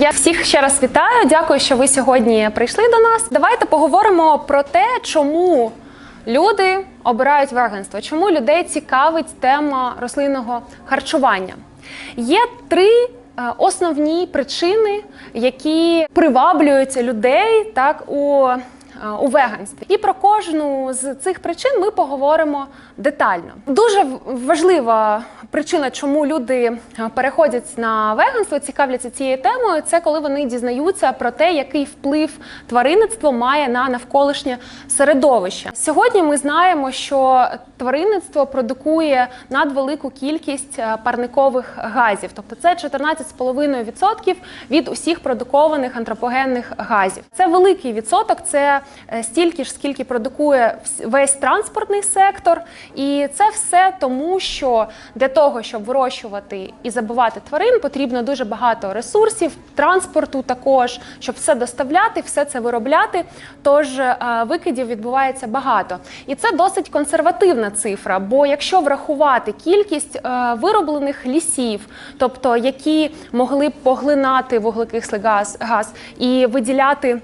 Я всіх ще раз вітаю. Дякую, що ви сьогодні прийшли до нас. Давайте поговоримо про те, чому люди обирають веганство, чому людей цікавить тема рослинного харчування. Є три е, основні причини, які приваблюють людей так у. е, У веганстві і про кожну з цих причин ми поговоримо детально. Дуже важлива причина, чому люди е, переходять на веганство, цікавляться цією темою. Це коли вони дізнаються про те, який вплив тваринництво має на навколишнє середовище. Сьогодні ми знаємо, що тваринництво продукує надвелику кількість е, парникових газів, тобто це 14,5% від усіх продукованих антропогенних газів. Це великий відсоток, це е, стільки ж, скільки продукує весь транспортний сектор. І це все тому, що для того, щоб вирощувати і забивати тварин, потрібно дуже багато ресурсів, транспорту також, щоб все доставляти, все це виробляти. Тож е, викидів відбувається багато. І це досить консервативна цифра. Бо якщо врахувати кількість е, вироблених лісів, тобто які могли б поглинати вуглекислий газ, газ і виділяти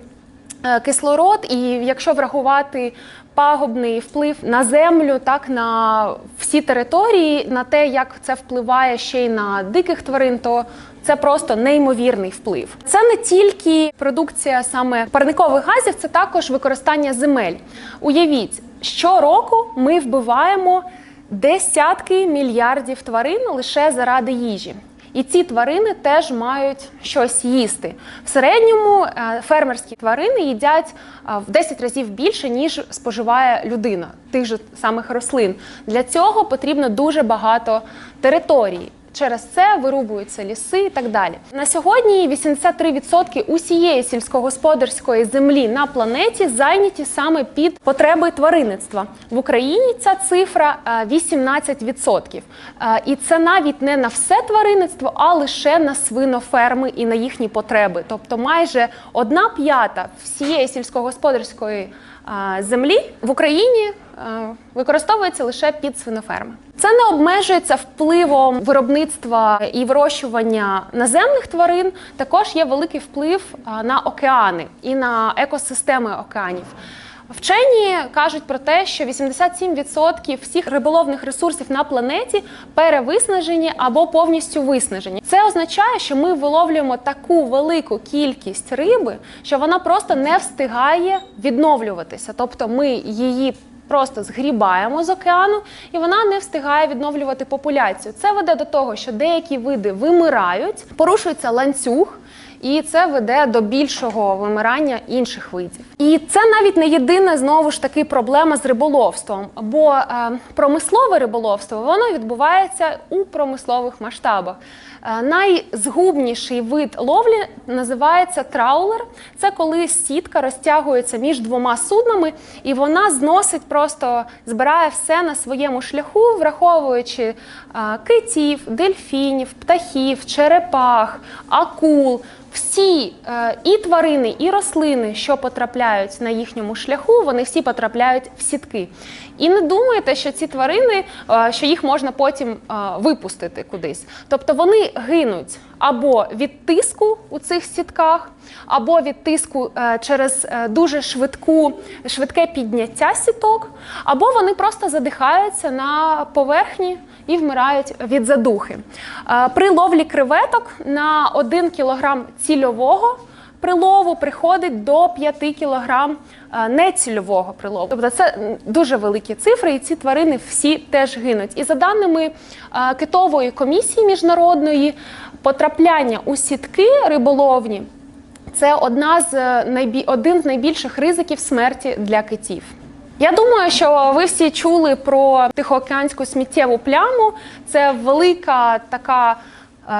е, кислород, і якщо врахувати пагубний вплив на землю, так на всі території, на те, як це впливає ще й на диких тварин, то це просто неймовірний вплив. Це не тільки продукція саме парникових газів, це також використання земель. Уявіть, щороку ми вбиваємо десятки мільярдів тварин лише заради їжі. І ці тварини теж мають щось їсти. В середньому е, фермерські тварини їдять е, в 10 разів більше, ніж споживає людина тих же самих рослин. Для цього потрібно дуже багато території. Через це вирубуються ліси і так далі. На сьогодні 83% усієї сільськогосподарської землі на планеті зайняті саме під потреби тваринництва. В Україні ця цифра е, 18%. Е, І це навіть не на все тваринництво, а лише на свиноферми і на їхні потреби. Тобто майже одна п'ята всієї сільськогосподарської е, землі в Україні е, використовується лише під свиноферми. Це не обмежується впливом виробництва і вирощування наземних тварин. Також є великий вплив на океани і на екосистеми океанів. Вчені кажуть про те, що 87% всіх риболовних ресурсів на планеті перевиснажені або повністю виснажені. Це означає, що ми виловлюємо таку велику кількість риби, що вона просто не встигає відновлюватися. Тобто ми її просто згрібаємо з океану, і вона не встигає відновлювати популяцію. Це веде до того, що деякі види вимирають, порушується ланцюг. І це веде до більшого вимирання інших видів. І це навіть не єдина знову ж таки проблема з риболовством, бо е, промислове риболовство воно відбувається у промислових масштабах. Е, найзгубніший вид ловлі називається траулер. Це коли сітка розтягується між двома суднами, і вона зносить просто збирає все на своєму шляху, враховуючи е, китів, дельфінів, птахів, черепах, акул. Всі е, і тварини, і рослини, що потрапляють на їхньому шляху, вони всі потрапляють в сітки. І не думайте, що ці тварини, е, що їх можна потім е, випустити кудись. Тобто вони гинуть або від тиску у цих сітках, або від тиску е, через е, дуже швидку, швидке підняття сіток, або вони просто задихаються на поверхні і вмирають від задухи. Е, При ловлі креветок на 1 кг цільового прилову приходить до 5 кг нецільового прилову. Тобто це дуже великі цифри, і ці тварини всі теж гинуть. І за даними е, китової комісії міжнародної, потрапляння у сітки риболовні це одна з е, найбі... один з найбільших ризиків смерті для китів. Я думаю, що ви всі чули про тихоокеанську сміттєву пляму. Це велика така е,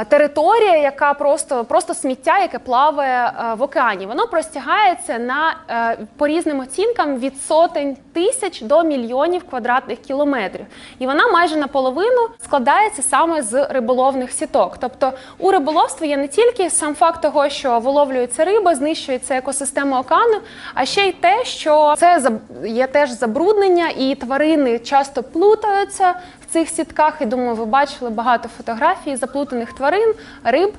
територія, яка просто, просто сміття, яке плаває е, в океані. Воно простягається на е, по різним оцінкам від сотень тисяч до мільйонів квадратних кілометрів. І вона майже наполовину складається саме з риболовних сіток. Тобто у риболовстві є не тільки сам факт того, що виловлюється риба, знищується екосистема океану, а ще й те, що це є теж забруднення, і тварини часто плутаються цих сітках. І думаю, ви бачили багато фотографій заплутаних тварин, риб.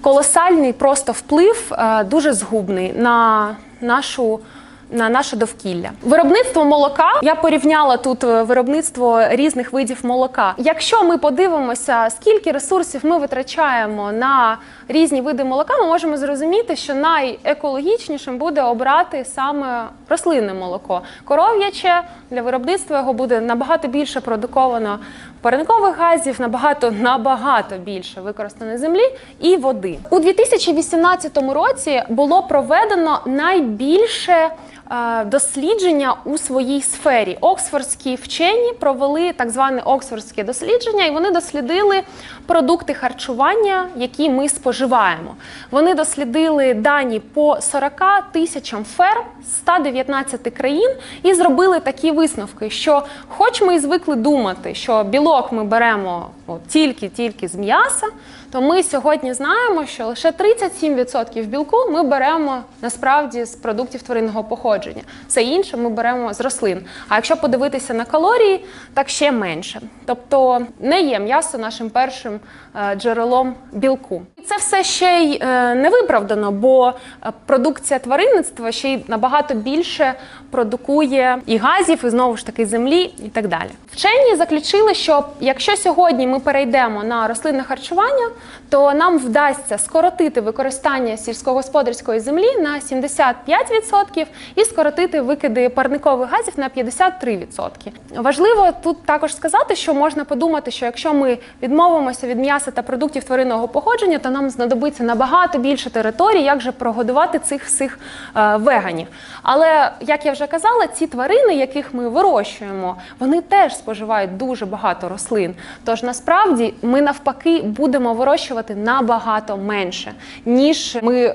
колосальний просто вплив, е, дуже згубний на нашу. На наше довкілля виробництво молока я порівняла тут е, виробництво різних видів молока. Якщо ми подивимося, скільки ресурсів ми витрачаємо на різні види молока, ми можемо зрозуміти, що найекологічнішим буде обрати саме рослинне молоко. Коров'яче для виробництва його буде набагато більше продуковано парникових газів, набагато набагато більше використано землі і води. У 2018 році було проведено найбільше дослідження у своїй сфері. Оксфордські вчені провели так зване оксфордське дослідження, і вони дослідили продукти харчування, які ми споживаємо. Вони дослідили дані по 40 тисячам ферм з 119 країн і зробили такі висновки, що, хоч ми і звикли думати, що білок ми беремо тільки-тільки з м'яса, то ми сьогодні знаємо, що лише 37% білку ми беремо насправді з продуктів тваринного походження. Все інше ми беремо з рослин. А якщо подивитися на калорії, так ще менше. Тобто не є м'ясо нашим першим е, джерелом білку. Це все ще й е, не виправдано, бо е, продукція тваринництва ще й набагато більше продукує і газів, і знову ж таки землі, і так далі. Вчені заключили, що якщо сьогодні ми перейдемо на рослинне харчування, то нам вдасться скоротити використання сільськогосподарської землі на 75% і скоротити викиди парникових газів на 53%. Важливо тут також сказати, що можна подумати, що якщо ми відмовимося від м'яса та продуктів тваринного походження, то нам знадобиться набагато більше територій, як же прогодувати цих всіх е, веганів. Але як я вже казала, ці тварини, яких ми вирощуємо, вони теж споживають дуже багато рослин. Тож насправді ми навпаки будемо вирощувати набагато менше, ніж ми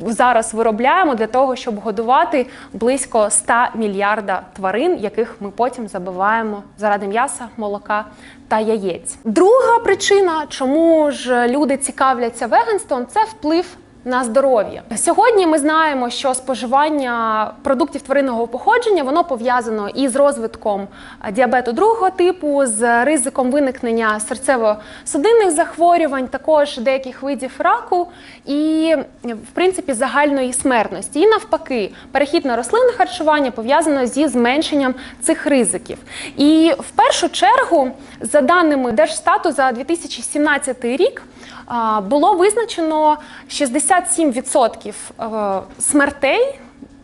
зараз виробляємо для того, щоб годувати близько 100 мільярда тварин, яких ми потім забиваємо заради м'яса, молока та яєць. Друга причина, чому ж люди цікавляться веганством, це вплив. На здоров'я сьогодні ми знаємо, що споживання продуктів тваринного походження воно пов'язано із розвитком діабету другого типу, з ризиком виникнення серцево-судинних захворювань, також деяких видів раку і, в принципі, загальної смертності. І навпаки, перехід на рослинне харчування пов'язано зі зменшенням цих ризиків. І в першу чергу, за даними Держстату за 2017 рік. Було визначено 67% е, смертей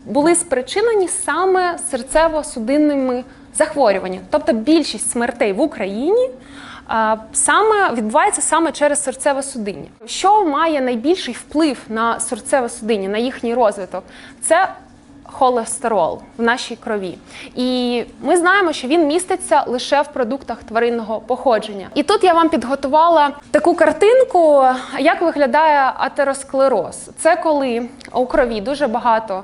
були спричинені саме серцево-судинними захворюваннями. Тобто більшість смертей в Україні саме відбувається саме через серцево-судинні. Що має найбільший вплив на серцево-судинні, на їхній розвиток? Це холестерол в нашій крові. І ми знаємо, що він міститься лише в продуктах тваринного походження. І тут я вам підготувала таку картинку, як виглядає атеросклероз. Це коли у крові дуже багато.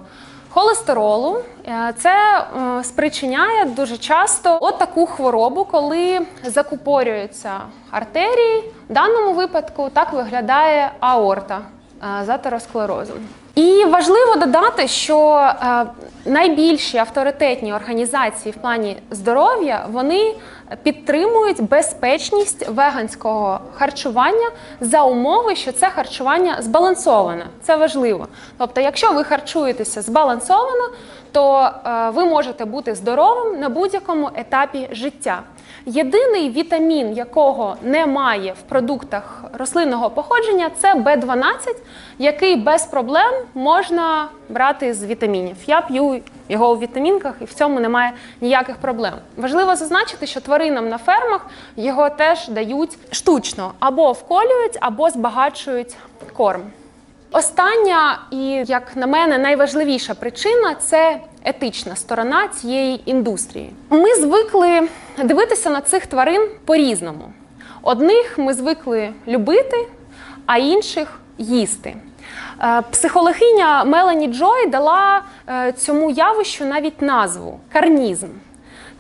Холестеролу Е, це е, спричиняє дуже часто от таку хворобу, коли закупорюються артерії. В даному випадку так виглядає аорта е, з атеросклерозом. І важливо додати, що е, найбільші авторитетні організації в плані здоров'я вони підтримують безпечність веганського харчування за умови, що це харчування збалансоване. Це важливо. Тобто, якщо ви харчуєтеся збалансовано, то е, ви можете бути здоровим на будь-якому етапі життя. Єдиний вітамін, якого немає в продуктах рослинного походження, це B12, який без проблем можна брати з вітамінів. Я п'ю його у вітамінках, і в цьому немає ніяких проблем. Важливо зазначити, що тваринам на фермах його теж дають штучно або вколюють, або збагачують корм. Остання і, як на мене, найважливіша причина це етична сторона цієї індустрії. Ми звикли дивитися на цих тварин по-різному. Одних ми звикли любити, а інших їсти. Е, Психологиня Мелані Джой дала е, цьому явищу навіть назву карнізм.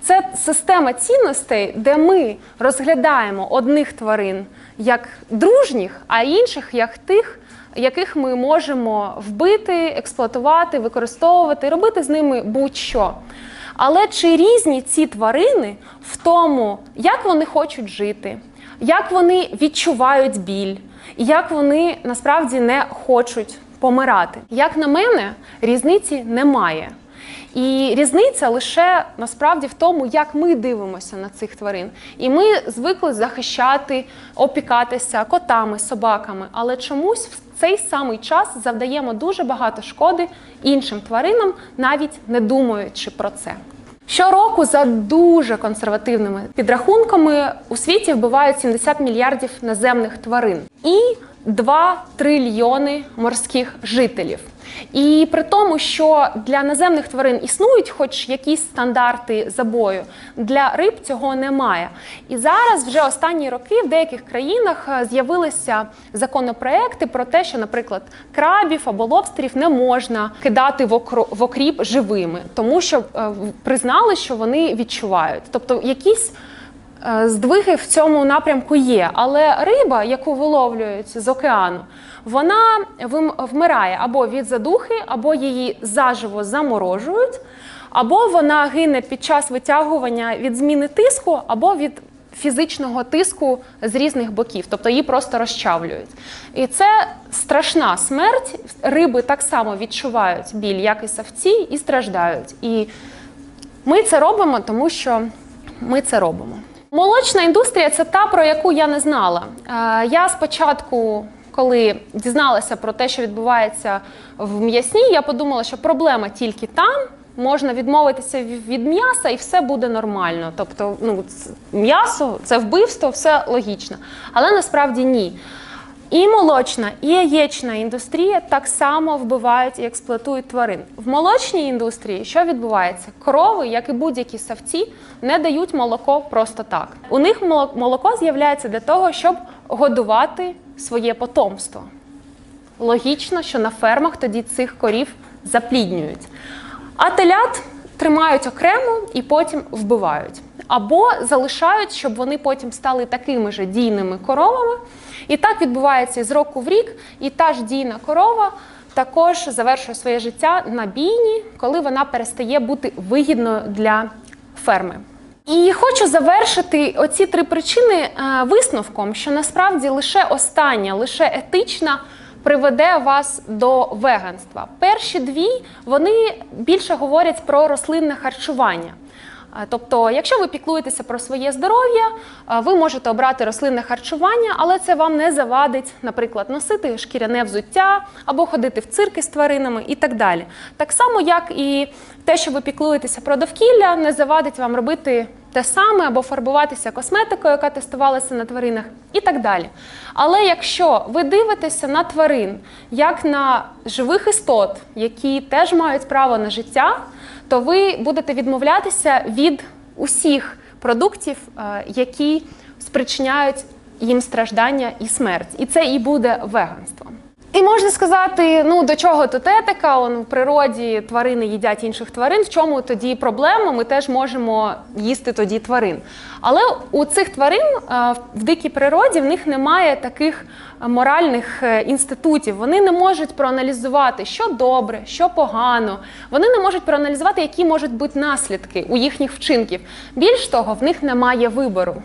Це система цінностей, де ми розглядаємо одних тварин як дружніх, а інших як тих, яких ми можемо вбити, експлуатувати, використовувати, робити з ними будь-що. Але чи різні ці тварини в тому, як вони хочуть жити, як вони відчувають біль, і як вони насправді не хочуть помирати. Як на мене, різниці немає. І різниця лише насправді в тому, як ми дивимося на цих тварин. І ми звикли захищати, опікатися котами, собаками, але чомусь цей самий час завдаємо дуже багато шкоди іншим тваринам, навіть не думаючи про це. Щороку за дуже консервативними підрахунками у світі вбивають 70 мільярдів наземних тварин і 2 трильйони морських жителів. І при тому, що для наземних тварин існують хоч якісь стандарти забою, для риб цього немає. І зараз вже останні роки в деяких країнах е, з'явилися законопроекти про те, що, наприклад, крабів або лобстерів не можна кидати в окріп живими, тому що е, признали, що вони відчувають. Тобто якісь Здвиги в цьому напрямку є, але риба, яку виловлюють з океану, вона вмирає або від задухи, або її заживо заморожують, або вона гине під час витягування від зміни тиску, або від фізичного тиску з різних боків, тобто її просто розчавлюють. І це страшна смерть. Риби так само відчувають біль, як і савці, і страждають. І ми це робимо, тому що ми це робимо. Молочна індустрія це та, про яку я не знала. Е, Я спочатку, коли дізналася про те, що відбувається в м'ясні, я подумала, що проблема тільки там. Можна відмовитися від м'яса і все буде нормально. Тобто, ну, м'ясо це вбивство, все логічно. Але насправді ні. І молочна, і яєчна індустрія так само вбивають і експлуатують тварин. В молочній індустрії що відбувається? Корови, як і будь-які савці, не дають молоко просто так. У них моло- молоко з'являється для того, щоб годувати своє потомство. Логічно, що на фермах тоді цих корів запліднюють. А телят тримають окремо і потім вбивають. Або залишають, щоб вони потім стали такими ж дійними коровами. І так відбувається із року в рік, і та ж дійна корова також завершує своє життя на бійні, коли вона перестає бути вигідною для ферми. І хочу завершити оці три причини е, висновком, що насправді лише остання, лише етична приведе вас до веганства. Перші дві вони більше говорять про рослинне харчування. Е, Тобто, якщо ви піклуєтеся про своє здоров'я, е, ви можете обрати рослинне харчування, але це вам не завадить, наприклад, носити шкіряне взуття або ходити в цирки з тваринами і так далі. Так само, як і те, що ви піклуєтеся про довкілля, не завадить вам робити те саме або фарбуватися косметикою, яка тестувалася на тваринах, і так далі. Але якщо ви дивитеся на тварин як на живих істот, які теж мають право на життя, то ви будете відмовлятися від усіх продуктів, е, які спричиняють їм страждання і смерть. І це і буде веганство. І можна сказати, ну до чого тут етика? Он в природі тварини їдять інших тварин. В чому тоді проблема? Ми теж можемо їсти тоді тварин. Але у цих тварин е, в дикій природі в них немає таких е, моральних е, інститутів. Вони не можуть проаналізувати, що добре, що погано. Вони не можуть проаналізувати, які можуть бути наслідки у їхніх вчинків. Більш того, в них немає вибору.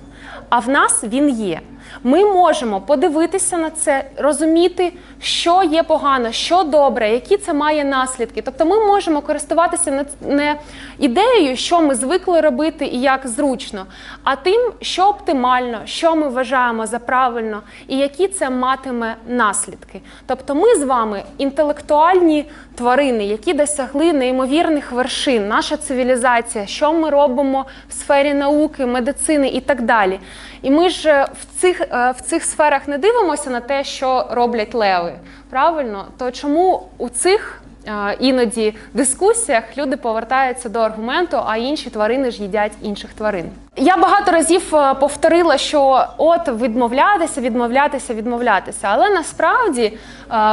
А в нас він є. Ми можемо подивитися на це, розуміти, що є погано, що добре, які це має наслідки. Тобто ми можемо користуватися не, ідеєю, що ми звикли робити і як зручно, а тим, що оптимально, що ми вважаємо за правильно, і які це матиме наслідки. Тобто, ми з вами інтелектуальні тварини, які досягли неймовірних вершин, наша цивілізація, що ми робимо в сфері науки, медицини і так далі. І ми ж е, в цих, е, в цих сферах не дивимося на те, що роблять леви. Правильно? То чому у цих е, іноді дискусіях люди повертаються до аргументу, а інші тварини ж їдять інших тварин? Я багато разів повторила, що от відмовлятися, відмовлятися, відмовлятися. Але насправді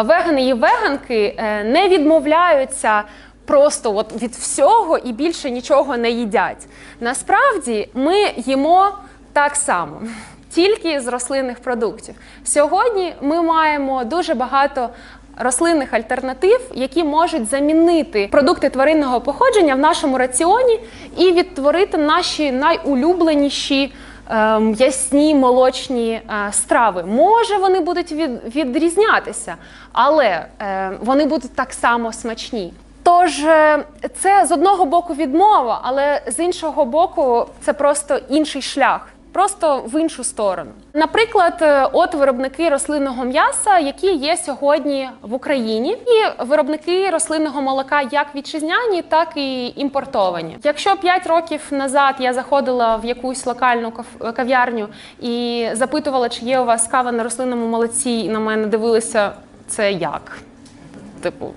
вегани і веганки не відмовляються. Просто от від всього і більше нічого не їдять. Насправді ми їмо так само, тільки з рослинних продуктів. Сьогодні ми маємо дуже багато рослинних альтернатив, які можуть замінити продукти тваринного походження в нашому раціоні і відтворити наші найулюбленіші е, м'ясні молочні страви. Може, вони будуть від, відрізнятися, але е, вони будуть так само смачні. Тож е, це з одного боку відмова, але з іншого боку, це просто інший шлях. Просто в іншу сторону. Наприклад, е, от виробники рослинного м'яса, які є сьогодні в Україні, і виробники рослинного молока як вітчизняні, так і імпортовані. Якщо 5 років назад я заходила в якусь локальну кав'ярню і запитувала, чи є у вас кава на рослинному молоці, і на мене дивилися це як типу,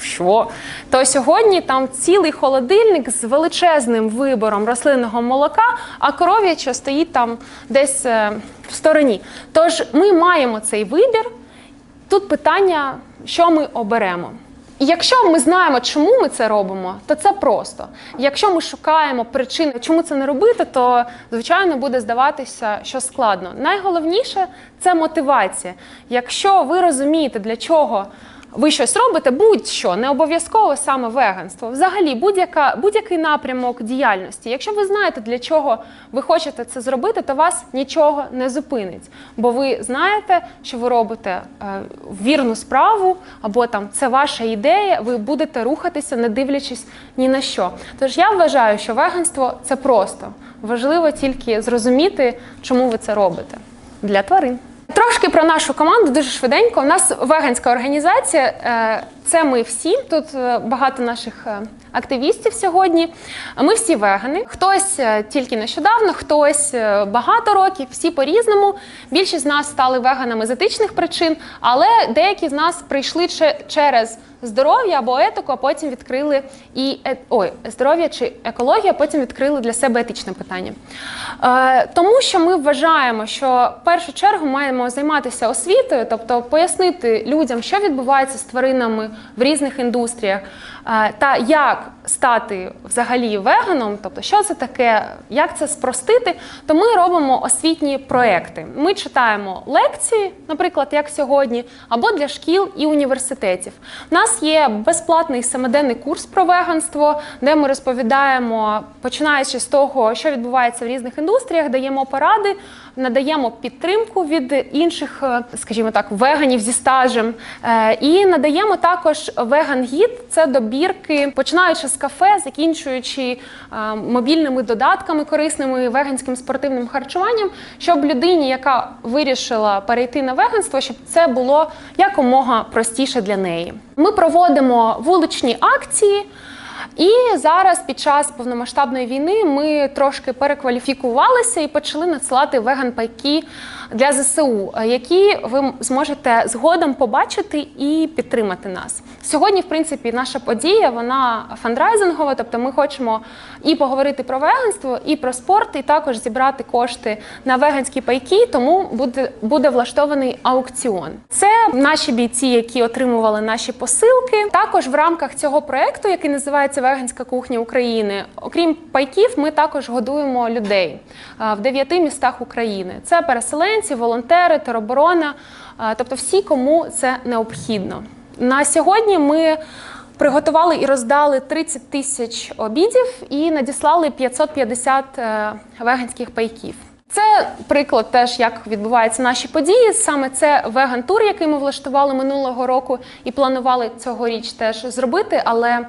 що? То сьогодні там цілий холодильник з величезним вибором рослинного молока, а коров'яче стоїть там десь е, в стороні. Тож ми маємо цей вибір. Тут питання, що ми оберемо. І якщо ми знаємо, чому ми це робимо, то це просто. Якщо ми шукаємо причини, чому це не робити, то звичайно буде здаватися, що складно. Найголовніше це мотивація. Якщо ви розумієте, для чого ви щось робите, будь-що, не обов'язково саме веганство. Взагалі, будь-яка, будь-який напрямок діяльності. Якщо ви знаєте, для чого ви хочете це зробити, то вас нічого не зупинить. Бо ви знаєте, що ви робите е, вірну справу, або там це ваша ідея, ви будете рухатися, не дивлячись ні на що. Тож я вважаю, що веганство це просто. Важливо тільки зрозуміти, чому ви це робите для тварин. Трошки про нашу команду дуже швиденько. У нас веганська організація. Це ми всі. Тут е, багато наших е, активістів сьогодні. Ми всі вегани. Хтось е, тільки нещодавно, хтось багато років, всі по-різному. Більшість з нас стали веганами з етичних причин, але деякі з нас прийшли че- через здоров'я або етику, а потім відкрили і ой, здоров'я чи екологія, потім відкрили для себе етичне питання. Тому що ми вважаємо, що в першу чергу маємо займатися освітою, тобто пояснити людям, що відбувається з тваринами в різних індустріях, та як стати взагалі веганом, тобто що це таке, як це спростити, то ми робимо освітні проекти. Ми читаємо лекції, наприклад, як сьогодні, або для шкіл і університетів. У нас є безплатний семиденний курс про веганство, де ми розповідаємо, починаючи з того, що відбувається в різних індустріях, даємо поради, надаємо підтримку від інших, е, скажімо так, веганів зі стажем. Е, І надаємо також веган-гід, це добірки, починаючи з кафе, закінчуючи е, мобільними додатками корисними веганським спортивним харчуванням, щоб людині, яка вирішила перейти на веганство, щоб це було якомога простіше для неї. Ми проводимо вуличні акції. І зараз, під час повномасштабної війни, ми трошки перекваліфікувалися і почали надсилати веган-пайки для ЗСУ, е, які ви зможете згодом побачити і підтримати нас. Сьогодні, в принципі, наша подія вона фандрайзингова, тобто ми хочемо і поговорити про веганство, і про спорт, і також зібрати кошти на веганські пайки, тому буде, буде влаштований аукціон. Це наші бійці, які отримували наші посилки. Також в рамках цього проекту, який називається Веганська кухня України, окрім пайків, ми також годуємо людей в дев'яти містах України. Це переселенці, волонтери, тероборона, тобто всі, кому це необхідно. На сьогодні ми приготували і роздали 30 тисяч обідів і надіслали 550 е, веганських пайків. Це приклад теж, як відбуваються наші події. Саме це веган-тур, який ми влаштували минулого року і планували цьогоріч теж зробити, але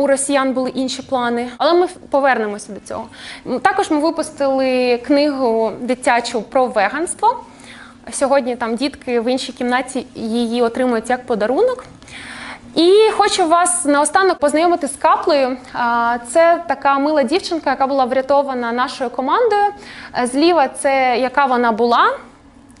у росіян були інші плани. Але ми повернемося до цього. Також ми випустили книгу дитячу про веганство. Сьогодні там дітки в іншій кімнаті її отримують як подарунок. І хочу вас наостанок познайомити з каплею. Це така мила дівчинка, яка була врятована нашою командою. Зліва це яка вона була.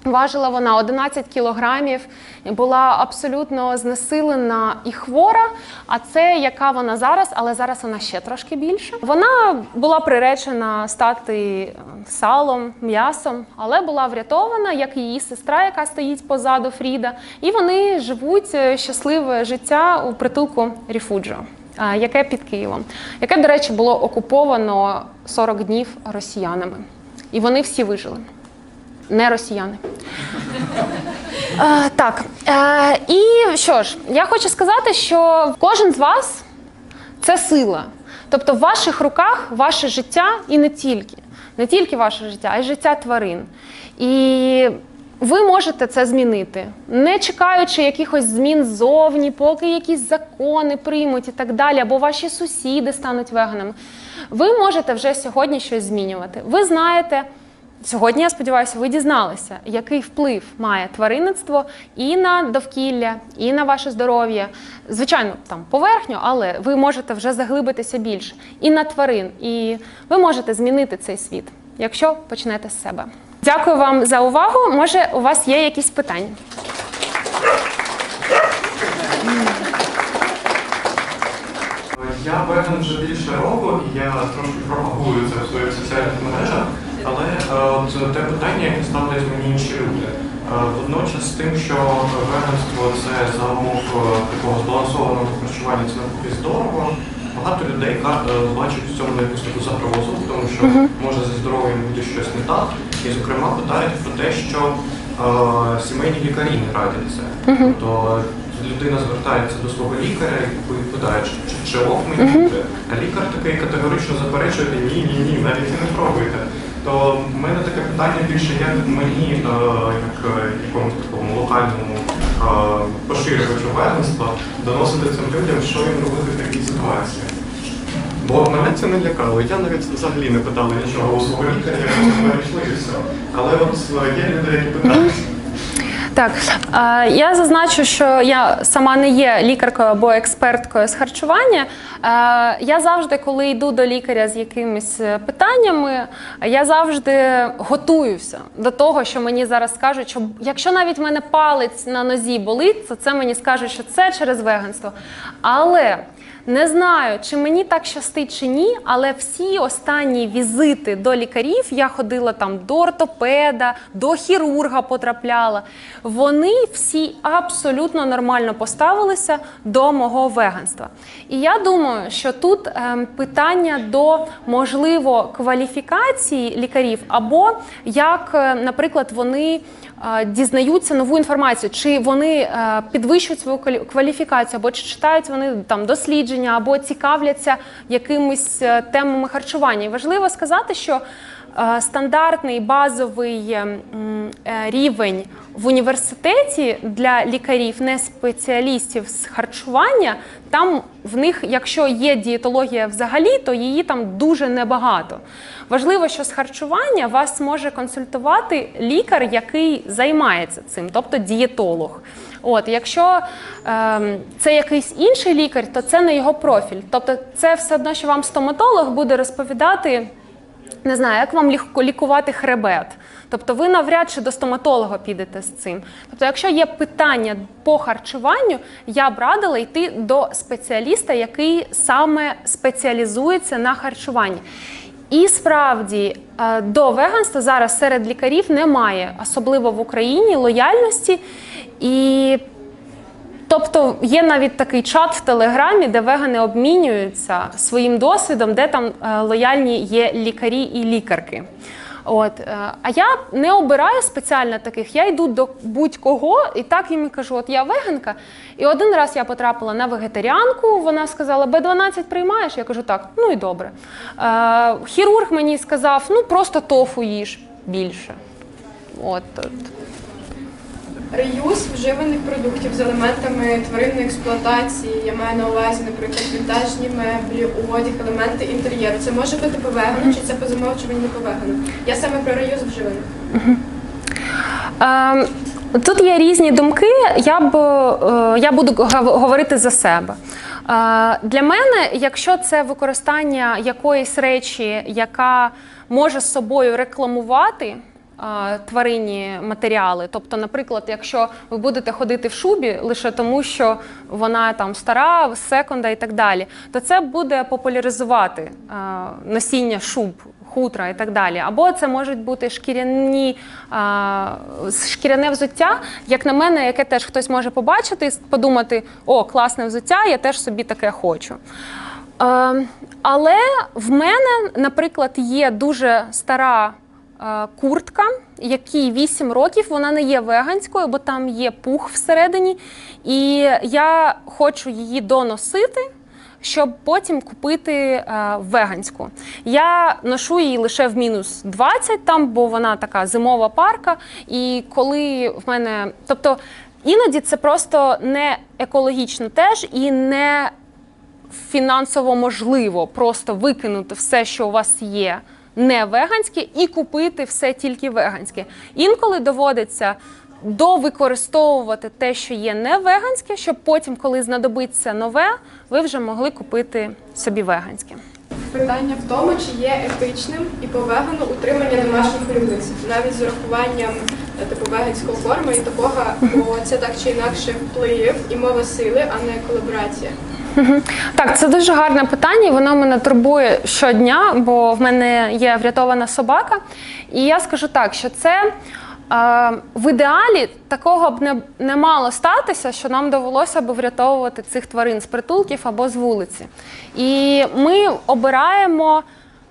Важила вона 11 кілограмів, була абсолютно знесилена і хвора. А це яка вона зараз, але зараз вона ще трошки більше. Вона була приречена стати е, салом, м'ясом, але була врятована, як її сестра, яка стоїть позаду Фріда. І вони живуть е, щасливе життя у притулку Ріфуджо. Яке під Києвом, яке, до речі, було окуповано 40 днів росіянами, і вони всі вижили не росіяни. Е, так. Е, і що ж, я хочу сказати, що кожен з вас це сила. Тобто в ваших руках ваше життя і не тільки. не тільки ваше життя, а й життя тварин. І ви можете це змінити, не чекаючи якихось змін ззовні, поки якісь закони приймуть і так далі, або ваші сусіди стануть веганами. Ви можете вже сьогодні щось змінювати. Ви знаєте. Сьогодні, я сподіваюся, ви дізналися, який вплив має тваринництво і на довкілля, і на ваше здоров'я. Звичайно, там поверхню, але ви можете вже заглибитися більше і на тварин, і ви можете змінити цей світ, якщо почнете з себе. Дякую вам за увагу. Може, у вас є якісь питання? Я веган вже більше року, і я трошки пропагую це в своїх соціальних мережах, але е, те питання, яке ставлять мені інші люди. Е, Водночас з тим, що веганство це за умов е, такого збалансованого харчування, це навпаки здорово. Багато людей е, бачать в цьому якусь таку загрозу, тому що може зі здоров'ям буде щось не так. І, зокрема, питають про те, що е, сімейні лікарі не радять це. Тобто людина звертається до свого лікаря і відповідає, чи, чи, чи ок мені буде. А лікар такий категорично заперечує, ні, ні, ні, навіть і не пробуйте. То в мене таке питання більше як мені, е, як е, якомусь такому локальному е, поширювачу веганства, доносити цим людям, що їм робити в такій ситуації. Бо мене це не лякало. Я навіть взагалі не питала нічого у свого лікаря, перейшли і все. Але от е, є люди, які питають. Так, я зазначу, що я сама не є лікаркою або експерткою з харчування. Я завжди, коли йду до лікаря з якимись е, питаннями, я завжди готуюся до того, що мені зараз скажуть, що якщо навіть в мене палець на нозі болить, то це мені скажуть, що це через веганство. Але не знаю, чи мені так щастить чи ні, але всі останні візити до лікарів я ходила там до ортопеда, до хірурга потрапляла. Вони всі абсолютно нормально поставилися до мого веганства. І я думаю, що тут ем, питання до можливо кваліфікації лікарів, або як, е, наприклад, вони е, дізнаються нову інформацію, чи вони е, підвищують свою квалі- кваліфікацію, або чи читають вони там дослідження, або цікавляться якимись е, темами харчування. І важливо сказати, що стандартний базовий е, е, рівень в університеті для лікарів, не спеціалістів з харчування, там в них, якщо є дієтологія взагалі, то її там дуже небагато. Важливо, що з харчування вас може консультувати лікар, який займається цим, тобто дієтолог. От, якщо ем, це якийсь інший лікар, то це не його профіль. Тобто, це все одно, що вам стоматолог буде розповідати не знаю, як вам лікувати хребет. Тобто ви навряд чи до стоматолога підете з цим. Тобто, якщо є питання по харчуванню, я б радила йти до спеціаліста, який саме спеціалізується на харчуванні. І справді е, до веганства зараз серед лікарів немає, особливо в Україні, лояльності. І Тобто є навіть такий чат в Телеграмі, де вегани обмінюються своїм досвідом, де там е, лояльні є лікарі і лікарки. От, е, а я не обираю спеціально таких, я йду до будь-кого і так їм кажу: от я веганка. І один раз я потрапила на вегетаріанку, вона сказала, Б12 приймаєш? Я кажу, так, ну і добре. Е, хірург мені сказав, ну просто тофу їж більше. От, от. Реюз вживаних продуктів з елементами тваринної експлуатації. Я маю на увазі, наприклад, вінтажні меблі, одяг, елементи інтер'єру. Це може бути по вегану, чи це по замовчуванню не по вегану? Я саме про реюз вживаних. Ем, Тут є різні думки. Я б е, я буду говорити за себе. Е, Для мене, якщо це використання якоїсь речі, яка може з собою рекламувати. Тваринні матеріали, тобто, наприклад, якщо ви будете ходити в шубі лише тому, що вона там стара, секонда і так далі, то це буде популяризувати носіння шуб хутра і так далі. Або це можуть бути шкіряні, а, шкіряне взуття, як на мене, яке теж хтось може побачити і подумати: о, класне взуття, я теж собі таке хочу. Е, але в мене, наприклад, є дуже стара куртка, якій 8 років, вона не є веганською, бо там є пух всередині. І я хочу її доносити. щоб потім купити е, веганську. Я ношу її лише в мінус 20 там, бо вона така зимова парка. І коли в мене, тобто іноді це просто не екологічно теж і не фінансово можливо просто викинути все, що у вас є, не веганське, і купити все тільки веганське. Інколи доводиться довикористовувати те, що є не веганське, щоб потім, коли знадобиться нове, ви вже могли купити собі веганське. Питання в тому, чи є етичним і по вегану утримання домашніх улюбленців, навіть з урахуванням е, типу веганського корму і такого, бо це так чи інакше вплив і мова сили, а не колаборація. Так, це дуже гарне питання. і Воно мене турбує щодня, бо в мене є врятована собака. І я скажу так, що це е, в ідеалі такого б не, не мало статися, що нам довелося б врятовувати цих тварин з притулків або з вулиці. І ми обираємо.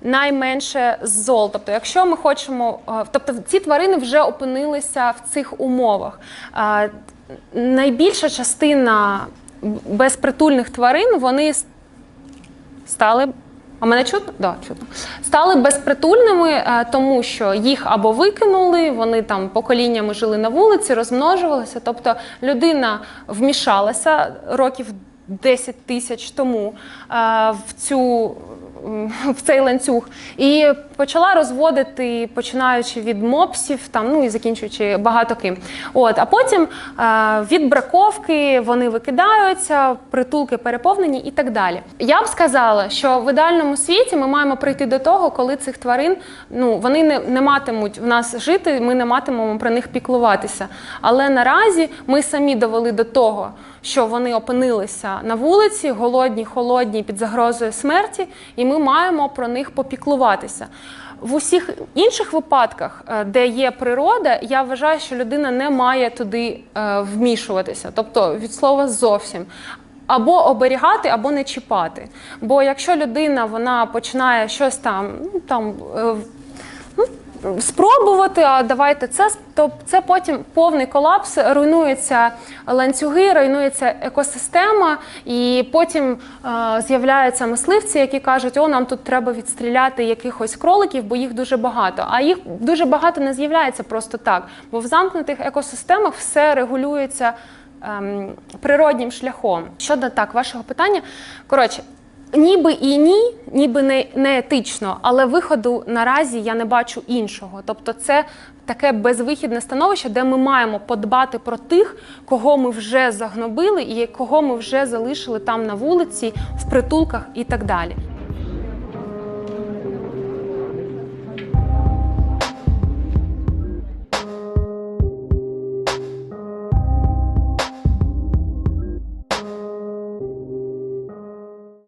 Найменше зол. Тобто, якщо ми хочемо, е, тобто ці тварини вже опинилися в цих умовах. Е, Найбільша частина безпритульних тварин вони стали. А мене чутно? Да, чутно. Стали безпритульними, е, тому що їх або викинули, вони там поколіннями жили на вулиці, розмножувалися. Тобто людина вмішалася років 10 тисяч тому е, в цю в цей ланцюг і почала розводити, починаючи від мопсів, там ну і закінчуючи багато ким. От, а потім е, від браковки вони викидаються, притулки переповнені і так далі. Я б сказала, що в ідеальному світі ми маємо прийти до того, коли цих тварин ну вони не, не матимуть в нас жити, ми не матимемо про них піклуватися. Але наразі ми самі довели до того, що вони опинилися на вулиці, голодні, холодні, під загрозою смерті, і ми маємо про них попіклуватися. В усіх інших випадках, е, де є природа, я вважаю, що людина не має туди е, вмішуватися, тобто від слова зовсім. Або оберігати, або не чіпати. Бо якщо людина вона починає щось там, ну там е, ну, спробувати, а давайте це, то це потім повний колапс, руйнуються ланцюги, руйнується екосистема, і потім е, з'являються мисливці, які кажуть, о, нам тут треба відстріляти якихось кроликів, бо їх дуже багато. А їх дуже багато не з'являється просто так, бо в замкнутих екосистемах все регулюється ем, природнім шляхом. Щодо так, вашого питання, коротше. Ніби і ні, ніби не, не етично, але виходу наразі я не бачу іншого. Тобто, це таке безвихідне становище, де ми маємо подбати про тих, кого ми вже загнобили, і кого ми вже залишили там на вулиці, в притулках і так далі.